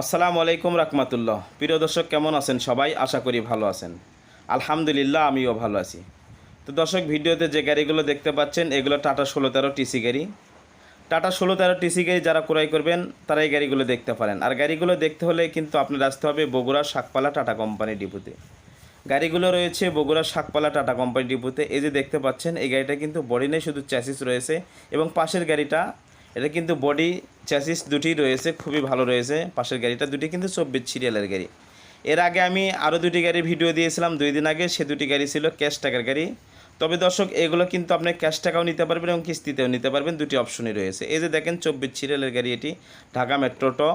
আসসালামু আলাইকুম রাহমাতুল্লাহ। প্রিয় দর্শক, কেমন আছেন সবাই? আশা করি ভালো আছেন। আলহামদুলিল্লাহ, আমিও ভালো আছি। তো দর্শক, ভিডিওতে যে গাড়িগুলো দেখতে পাচ্ছেন, এগুলো টাটা ষোলো তেরো টিসি গাড়ি। টাটা ষোলো তেরো টিসি গাড়ি যারা ক্রয় করবেন, তারা এই গাড়িগুলো দেখতে পারেন। আর গাড়িগুলো দেখতে হলে কিন্তু আপনার আসতে হবে বগুড়া শাকপালা টাটা কোম্পানি ডিপুতে। গাড়িগুলো রয়েছে বগুড়া শাকপালা টাটা কোম্পানি ডিপুতে। এই যে দেখতে পাচ্ছেন, এই গাড়িটা কিন্তু বডি নেই, শুধু চ্যাসিস রয়েছে এবং পাশের গাড়িটা এটা কিন্তু বডি চ্যাসিস দুটি রয়েছে, খুবই ভালো রয়েছে। পাশের গাড়িটা দুটি কিন্তু চব্বিশ সিরিয়ালের গাড়ি। এর আগে আমি আরও দুটি গাড়ির ভিডিও দিয়েছিলাম, দুই দিন আগে সে দুটি গাড়ি ছিল ক্যাশ টাকার গাড়ি। তবে দর্শক, এগুলো কিন্তু আপনি ক্যাশ টাকাও নিতে পারবেন এবং কিস্তিতেও নিতে পারবেন, দুটি অপশনই রয়েছে। এই যে দেখেন চব্বিশ সিরিয়ালের গাড়ি এটি, ঢাকা মেট্রোটো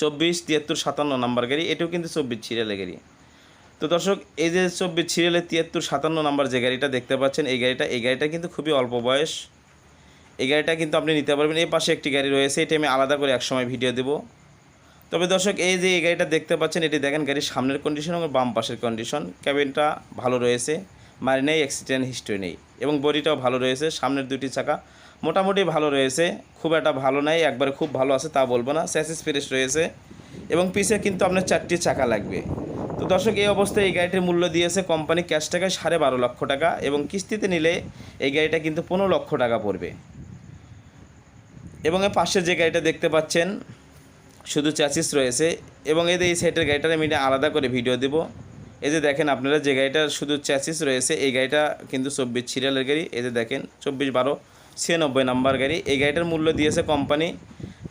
চব্বিশ তিয়াত্তর সাতান্ন নাম্বার গাড়ি, এটিও কিন্তু চব্বিশ সিরিয়ালের গাড়ি। তো দর্শক, এই যে চব্বিশ সিরিয়ালের তিয়াত্তর সাতান্ন নাম্বার যে গাড়িটা দেখতে পাচ্ছেন, এই গাড়িটা এই গাড়িটা কিন্তু খুবই অল্প বয়স। এই গাড়িটা কিন্তু আপনি নিতে পারবেন। এই পাশে একটি গাড়ি রয়েছে, এটি আমি আলাদা করে একসময় ভিডিও দেব। তবে দর্শক, এই যে এই গাড়িটা দেখতে পাচ্ছেন, এটি দেখেন গাড়ির সামনের কন্ডিশন এবং বাম পাশের কন্ডিশন ক্যাবিনটা ভালো রয়েছে, মারি নেই অ্যাক্সিডেন্ট হিস্ট্রি নেই এবং বডিটাও ভালো রয়েছে, সামনের দুটি চাকা মোটামুটি ভালো রয়েছে, খুব একটা ভালো নাই, একবারে খুব ভালো আছে তা বলব না স্যাসিস ফ্রেশ রয়েছে এবং পিছে কিন্তু আপনার চারটি চাকা লাগবে। তো দর্শক, এই অবস্থায় এই গাড়িটির মূল্য দিয়েছে কোম্পানি ক্যাশ টাকায় সাড়ে বারো লক্ষ টাকা এবং কিস্তিতে নিলে এই গাড়িটা কিন্তু পনেরো লক্ষ টাকা পড়বে। এবং এর পাশে যে গাড়িটা দেখতে পাচ্ছেন, শুধু চ্যাসিস রয়েছে এবং এদের এই সাইডের গাড়িটার আমি আলাদা করে ভিডিও দেব। এই যে দেখেন আপনারা যে গাড়িটার শুধু চ্যাসিস রয়েছে, এই গাড়িটা কিন্তু চব্বিশ সিরিয়ালের গাড়ি, এই যে দেখেন চব্বিশ বারো ছিয়ানব্বই নাম্বার গাড়ি। এই গাড়িটার মূল্য দিয়েছে কোম্পানি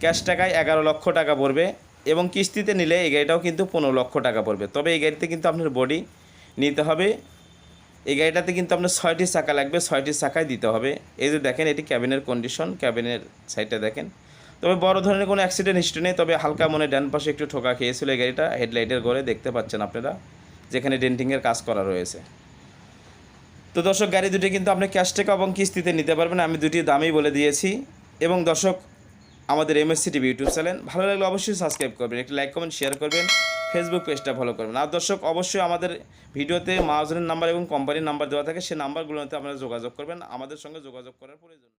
ক্যাশ টাকায় এগারো লক্ষ টাকা পড়বে এবং কিস্তিতে নিলে এই গাড়িটাও কিন্তু পনেরো লক্ষ টাকা পড়বে। তবে এই গাড়িতে কিন্তু আপনার বডি নিতে হবে। এই গাড়িটাতে কিন্তু আপনার ছয়টি চাকা লাগবে, ছয়টি চাকায় দিতে হবে। এই যে দেখেন, এটি ক্যাবিনের কন্ডিশন ক্যাবিনের সাইডটা দেখেন। তবে বড় ধরনের কোনো অ্যাক্সিডেন্ট হিস্ট্রি নেই, তবে হালকা মনে ডান পাশে একটু ঠোকা খেয়েছিল এই গাড়িটা হেডলাইটের ঘরে দেখতে পাচ্ছেন আপনারা, যেখানে ডেন্টিংয়ের কাজ করা রয়েছে। তো দর্শক, গাড়ি দুটি কিন্তু আপনি ক্যাশ টাকা এবং কিস্তিতে নিতে পারবেন, আমি দুটি দামই বলে দিয়েছি। এবং দর্শক, আমাদের এমএসসি টিভি ইউটিউব চ্যানেল ভালো লাগলে অবশ্যই সাবস্ক্রাইব করবেন, একটি লাইক কমেন্ট শেয়ার করবেন। ফেসবুক পেজটা ফলো করবেন। আর দর্শক, অবশ্যই আমাদের ভিডিওতে মাহাজনের নাম্বার এবং কোম্পানির নাম্বার দেওয়া থাকে। সে নাম্বারগুলোতে আপনারা যোগাযোগ করবেন। আমাদের সঙ্গে যোগাযোগ করার প্রয়োজন।